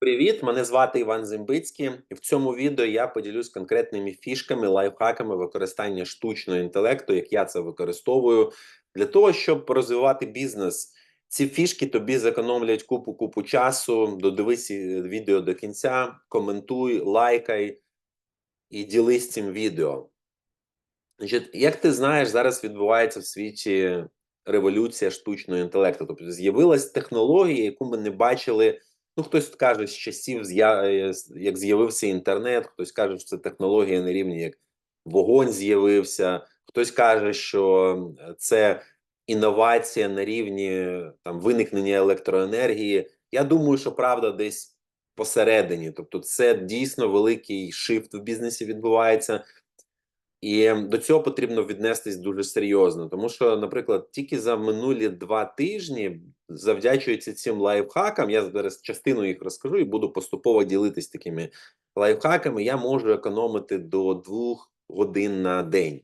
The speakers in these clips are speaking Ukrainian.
Привіт, мене звати Іван Зембицький, і в цьому відео я поділюсь конкретними фішками, лайфхаками використання штучного інтелекту, як я це використовую для того, щоб розвивати бізнес. Ці фішки тобі зекономлять купу купу часу. Додивись е, відео до кінця, коментуй, лайкай і ділись цим відео. Значить, як ти знаєш, зараз відбувається в світі революція штучного інтелекту. Тобто з'явилась технологія, яку ми не бачили. Ну, хтось каже з часів, е, як з'явився інтернет, хтось каже, що це технологія на рівні як вогонь з'явився, хтось каже, що це інновація на рівні там виникнення електроенергії. Я думаю, що правда десь посередині. Тобто, це дійсно великий шифт в бізнесі відбувається. І до цього потрібно віднестись дуже серйозно, тому що, наприклад, тільки за минулі два тижні, завдячуючи цим лайфхакам, я зараз частину їх розкажу і буду поступово ділитись такими лайфхаками. Я можу економити до двох годин на день.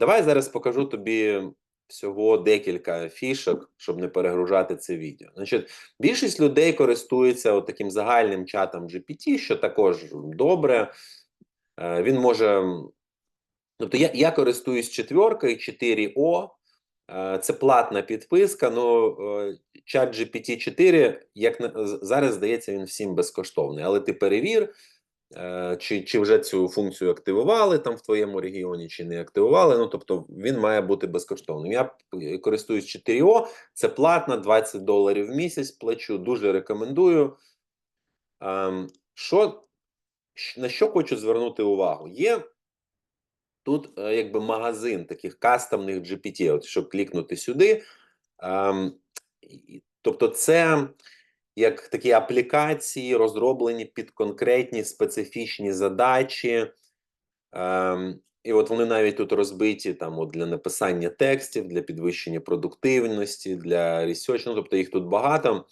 Давай зараз покажу тобі всього декілька фішок, щоб не перегружати це відео. Значить, більшість людей користуються от таким загальним чатом GPT, що також добре. Е, Він може Тобто я, я користуюсь четверкою 4О. Е, Це платна підписка. Ну чат GPT 4, як зараз здається, він всім безкоштовний. Але ти перевір, е, чи, чи вже цю функцію активували там в твоєму регіоні, чи не активували. Ну тобто він має бути безкоштовним. Я користуюсь 4О, це платна, 20 доларів в місяць. Плачу, дуже рекомендую. Ем, Що на що хочу звернути увагу? Є Тут е, якби магазин таких кастомних GPT, от щоб клікнути сюди. Ем, тобто, це як такі аплікації, розроблені під конкретні специфічні задачі. Ем, і от вони навіть тут розбиті там от для написання текстів, для підвищення продуктивності, для research, ну тобто їх тут багато.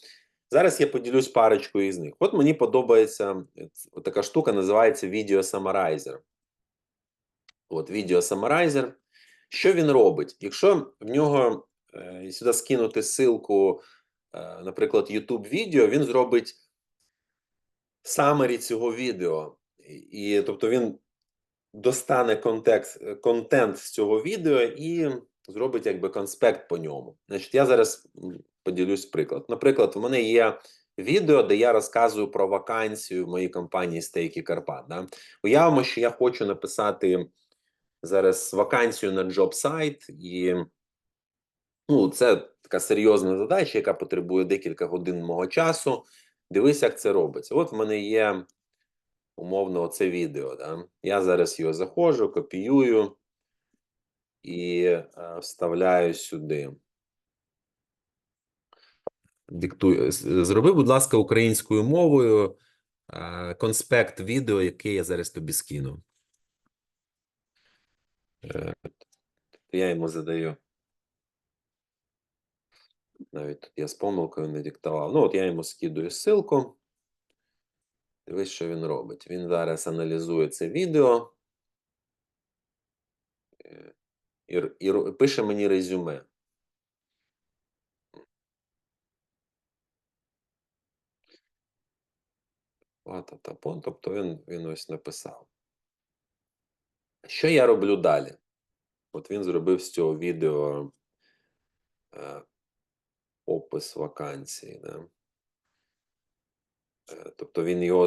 Зараз я поділюсь парочкою із них. От мені подобається е, от така штука, називається Video Summarizer. От відео Summarizer. Що він робить? Якщо в нього е, сюди скинути ссылку, е, наприклад, YouTube відео, він зробить summary цього відео. І, тобто він достане контекст, е, контент з цього відео і зробить якби конспект по ньому. Значить, я зараз поділюсь приклад. Наприклад, у мене є відео, де я розказую про вакансію в моїй компанії Стейки Карпат. Да? Уявимо, що я хочу написати зараз вакансію на джоб-сайт, і ну, це така серйозна задача, яка потребує декілька годин мого часу. Дивись, як це робиться. От в мене є умовно оце відео. Да? Я зараз його заходжу, копіюю і е, вставляю сюди. Диктую. Зроби, будь ласка, українською мовою е, конспект відео, яке я зараз тобі скину. Е, Я йому задаю. Навіть тут я з помилкою не диктував. Ну, от я йому скидую ссылку. Дивись, що він робить. Він зараз аналізує це відео е, і, і пише мені резюме. Тобто він, він ось написав. Що я роблю далі? От він зробив з цього відео е, опис вакансії. Да? Е, Тобто він його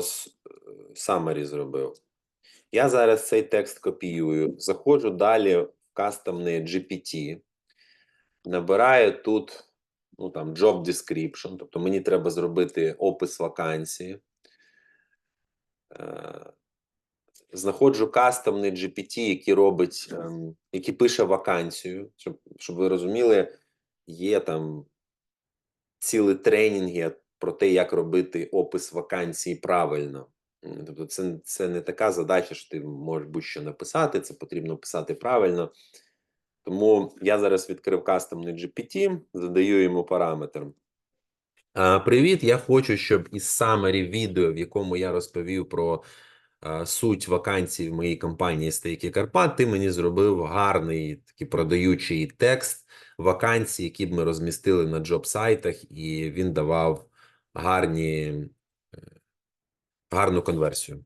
summary зробив. Я зараз цей текст копіюю, заходжу далі в кастомний GPT, набираю тут ну, там, job description, тобто мені треба зробити опис вакансії. Е, Знаходжу кастомний GPT, який робить, ем, який пише вакансію, щоб, щоб ви розуміли, є там цілі тренінги про те, як робити опис вакансії правильно. Тобто, це, це не така задача, що ти можеш будь-що написати, це потрібно писати правильно. Тому я зараз відкрив кастомний GPT, задаю йому параметр. Привіт, я хочу, щоб із summary відео, в якому я розповів про суть вакансій в моїй компанії Стейки Карпат, ти мені зробив гарний такий продаючий текст вакансій, які б ми розмістили на джоб-сайтах, і він давав гарні е, гарну конверсію.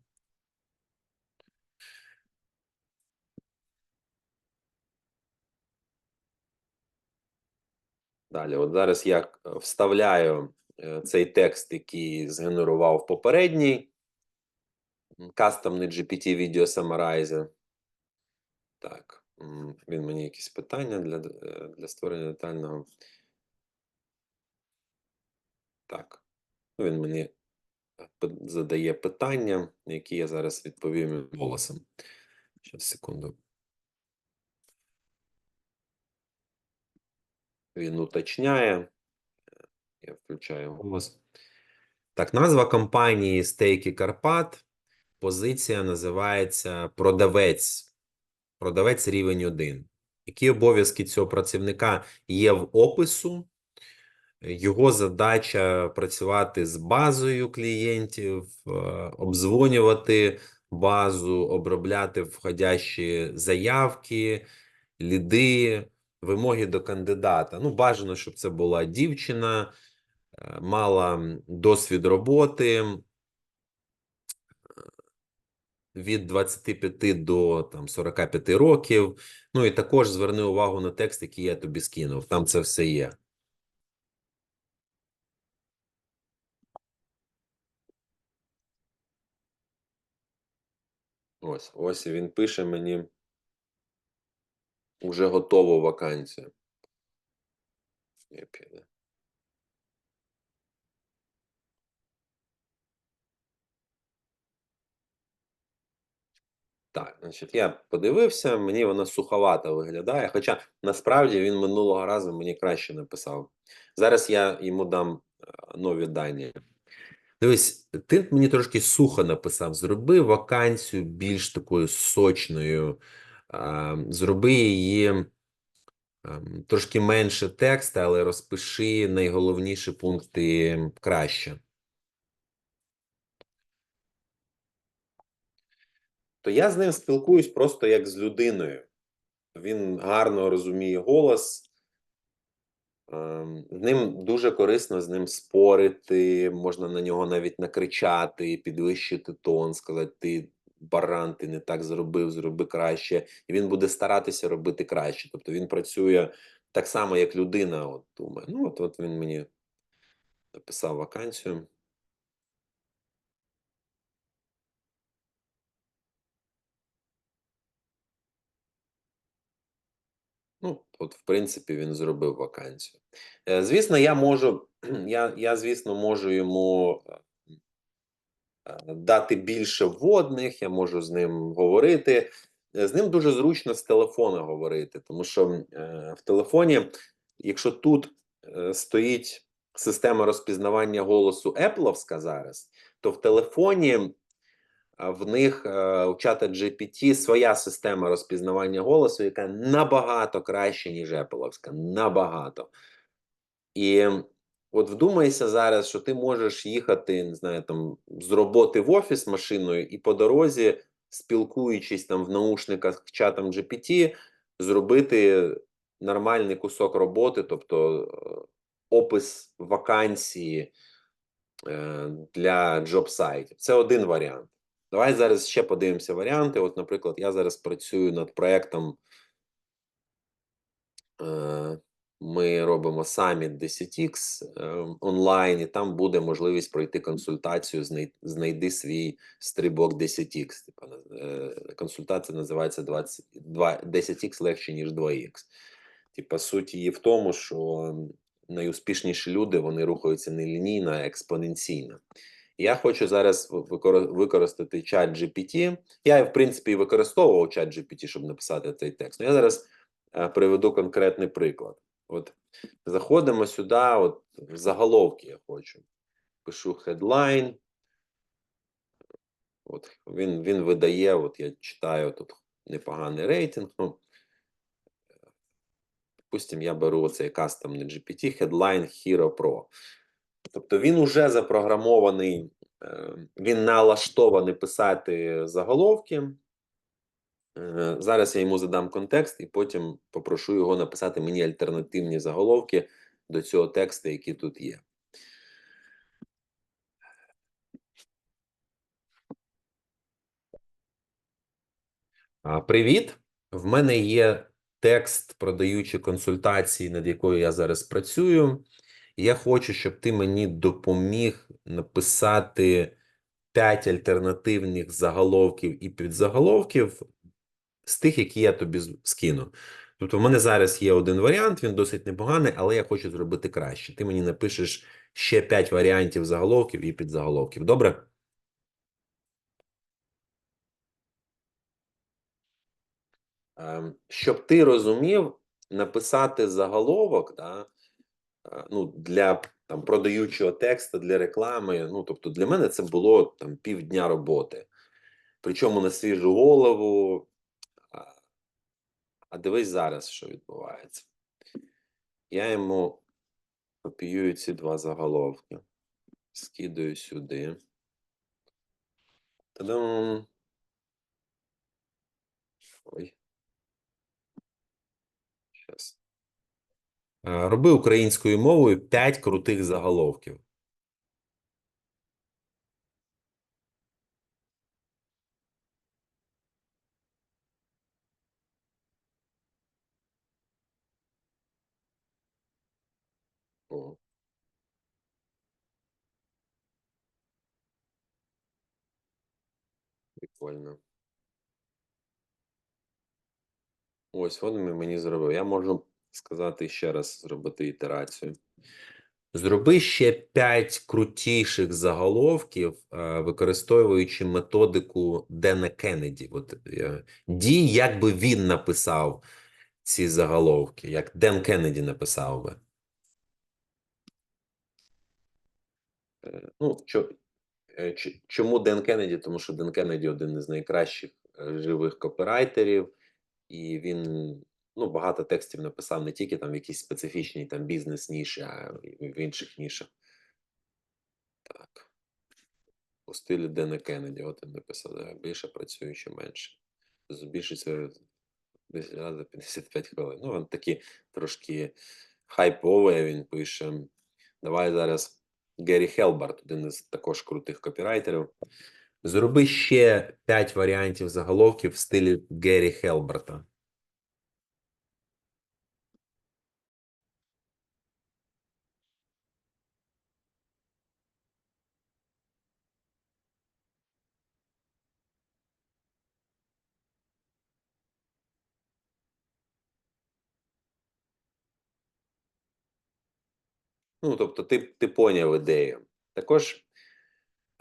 Далі, от зараз я е, вставляю е, цей текст, який згенерував попередній кастомний GPT Video Summarizer. Так, він мені якісь питання для, е, для створення детального. Так, ну, він мені е, задає питання, які я зараз відповім голосом. Щас, секунду. Він уточняє. Я включаю голос. Так, назва компанії Стейки Карпат. Позиція називається продавець. Продавець рівень 1. Які обов'язки цього працівника є в опису? Його задача працювати з базою клієнтів, е, обдзвонювати базу, обробляти входящі заявки, ліди, вимоги до кандидата. Ну, бажано, щоб це була дівчина, е, мала досвід роботи від 25 до там 45 років. Ну і також зверни увагу на текст, який я тобі скинув. Там це все є. Ось, ось він пише мені уже готову вакансію. Так, значить, я подивився, мені вона суховато виглядає. Хоча насправді він минулого разу мені краще написав. Зараз я йому дам е, нові дані. Дивись, ти мені трошки сухо написав. Зроби вакансію більш такою сочною, зроби її ем, трошки менше тексту, але розпиши найголовніші пункти краще. То я з ним спілкуюсь просто як з людиною. Він гарно розуміє голос. Ем, З ним дуже корисно з ним спорити, можна на нього навіть накричати, підвищити тон, сказати, ти баран, ти не так зробив, зроби краще. І він буде старатися робити краще. Тобто він працює так само, як людина. От думає. Ну, от, от він мені написав вакансію. Ну, от, в принципі, він зробив вакансію. Е, Звісно, я можу, я, я звісно, можу йому е, е, дати більше вводних, я можу з ним говорити. З ним дуже зручно з телефона говорити, тому що в телефоні, якщо тут стоїть система розпізнавання голосу Apple'овська зараз, то в телефоні в них е, у чата GPT своя система розпізнавання голосу, яка набагато краще, ніж Apple'овська. Набагато. І от вдумайся зараз, що ти можеш їхати, не знаю, там з роботи в офіс машиною, і по дорозі, спілкуючись там в наушниках чатом GPT, зробити нормальний кусок роботи, тобто е, опис вакансії е, для джоб-сайтів. Це один варіант. Давай зараз ще подивимося варіанти. От, наприклад, я зараз працюю над проектом. Е, Ми робимо саміт 10X е, онлайн, і там буде можливість пройти консультацію. Знайди свій стрибок 10X. Е, консультація називається 20, 10X легше, ніж 2X. Типа, суть її в тому, що найуспішніші люди вони рухаються не лінійно, а експоненційно. Я хочу зараз використати чат GPT. Я, в принципі, використовував чат GPT, щоб написати цей текст. Ну, я зараз е, приведу конкретний приклад. От заходимо сюди, от в заголовки я хочу. Пишу headline. От він, він видає, от я читаю тут непоганий рейтинг. Ну, Допустим, я беру оцей кастомний GPT Headline Hero Pro. Тобто він уже запрограмований, е, він налаштований писати заголовки. Е, зараз я йому задам контекст і потім попрошу його написати мені альтернативні заголовки до цього тексту, які тут є. Привіт! В мене є текст, продаючи консультації, над якою я зараз працюю. Я хочу, щоб ти мені допоміг написати 5 альтернативних заголовків і підзаголовків з тих, які я тобі скину. Тобто, в мене зараз є один варіант, він досить непоганий, але я хочу зробити краще. Ти мені напишеш ще 5 варіантів заголовків і підзаголовків. Добре? Ем, Щоб ти розумів, написати заголовок, да, ну, для там, продаючого тексту, для реклами. Ну, тобто, для мене це було там півдня роботи. Причому на свіжу голову. А дивись зараз, що відбувається. Я йому копіюю ці два заголовки, скидаю сюди. Та-дам! Ой. Щас. Е, Роби українською мовою 5 крутих заголовків. Прикольно. Ось він мені зробив. Я можу сказати ще раз, зробити ітерацію. Зроби ще 5 крутіших заголовків, е, використовуючи методику Дена Кеннеді. От, е, дій, як би він написав ці заголовки, як Ден Кеннеді написав би. Е, Ну, чому Ден Кеннеді? Тому що Ден Кеннеді один із найкращих живих копірайтерів, і він ну, багато текстів написав не тільки там в якійсь специфічній там бізнес-ніші, а в інших нішах. Так. У стилі Дена Кеннеді, от він написав, більше працюю, чи менше. Збільшиться 10 за 55 хвилин. Ну, він такі трошки хайповий, він пише. Давай зараз Геррі Хелбарт, один із також крутих копірайтерів. Зроби ще 5 варіантів заголовків в стилі Геррі Хелбарта. Ну, тобто, ти, ти поняв ідею. Також,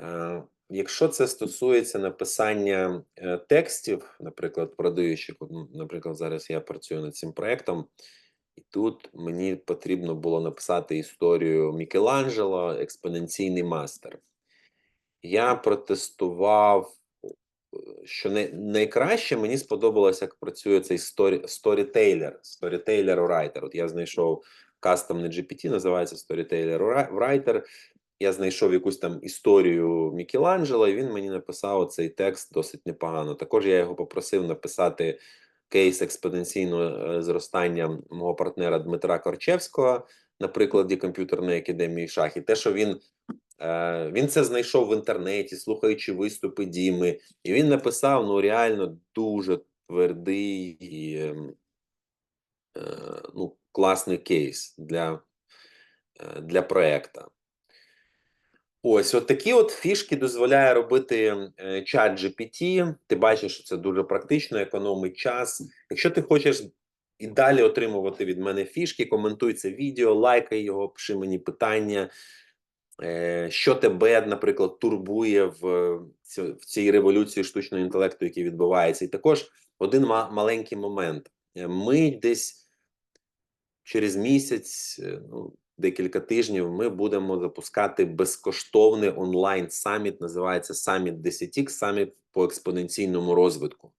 е, якщо це стосується написання е, текстів, наприклад, продаючих, ну, наприклад, зараз я працюю над цим проектом, і тут мені потрібно було написати історію Мікеланджело, експоненційний мастер. Я протестував, що не, найкраще мені сподобалось, як працює цей сторі, сторітейлер, сторітейлер writer. От я знайшов кастомний GPT, називається Storyteller Writer. Я знайшов якусь там історію Мікеланджело, і він мені написав цей текст досить непогано. Також я його попросив написати кейс експоненційного е, зростання мого партнера Дмитра Корчевського на прикладі комп'ютерної академії шах. Те, що він Е, Він це знайшов в інтернеті, слухаючи виступи Діми, і він написав ну реально дуже твердий і ем, е, ну, класний кейс для, е, для проекта. Ось, от такі от фішки дозволяє робити е, чат GPT. Ти бачиш, що це дуже практично, економить час. Якщо ти хочеш і далі отримувати від мене фішки, коментуй це відео, лайкай його, пиши мені питання. Е, Що тебе, наприклад, турбує в, цій революції штучного інтелекту, який відбувається, і також один маленький момент. Ми десь через місяць, е, ну декілька тижнів, ми будемо запускати безкоштовний онлайн саміт. Називається Саміт 10X, саміт по експоненційному розвитку.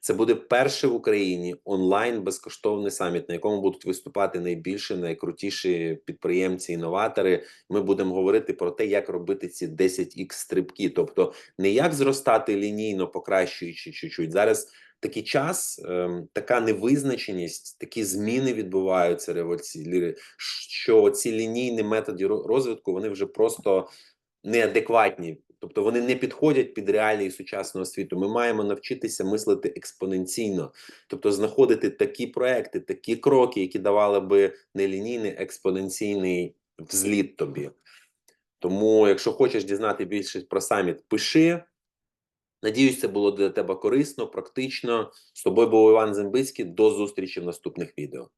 Це буде перший в Україні онлайн безкоштовний саміт, на якому будуть виступати найбільші, найкрутіші підприємці, інноватори. Ми будемо говорити про те, як робити ці 10x стрибки, тобто не як зростати лінійно, покращуючи чуть-чуть. Зараз такий час, ем, така невизначеність, такі зміни відбуваються революції, що ці лінійні методи розвитку вони вже просто неадекватні Тобто вони не підходять під реалії сучасного світу. Ми маємо навчитися мислити експоненційно, тобто знаходити такі проекти, такі кроки, які давали би нелінійний експоненційний взліт тобі. Тому, якщо хочеш дізнати більше про саміт, пиши. Надіюсь, це було для тебе корисно, практично. З тобою був Іван Зембицький. До зустрічі в наступних відео.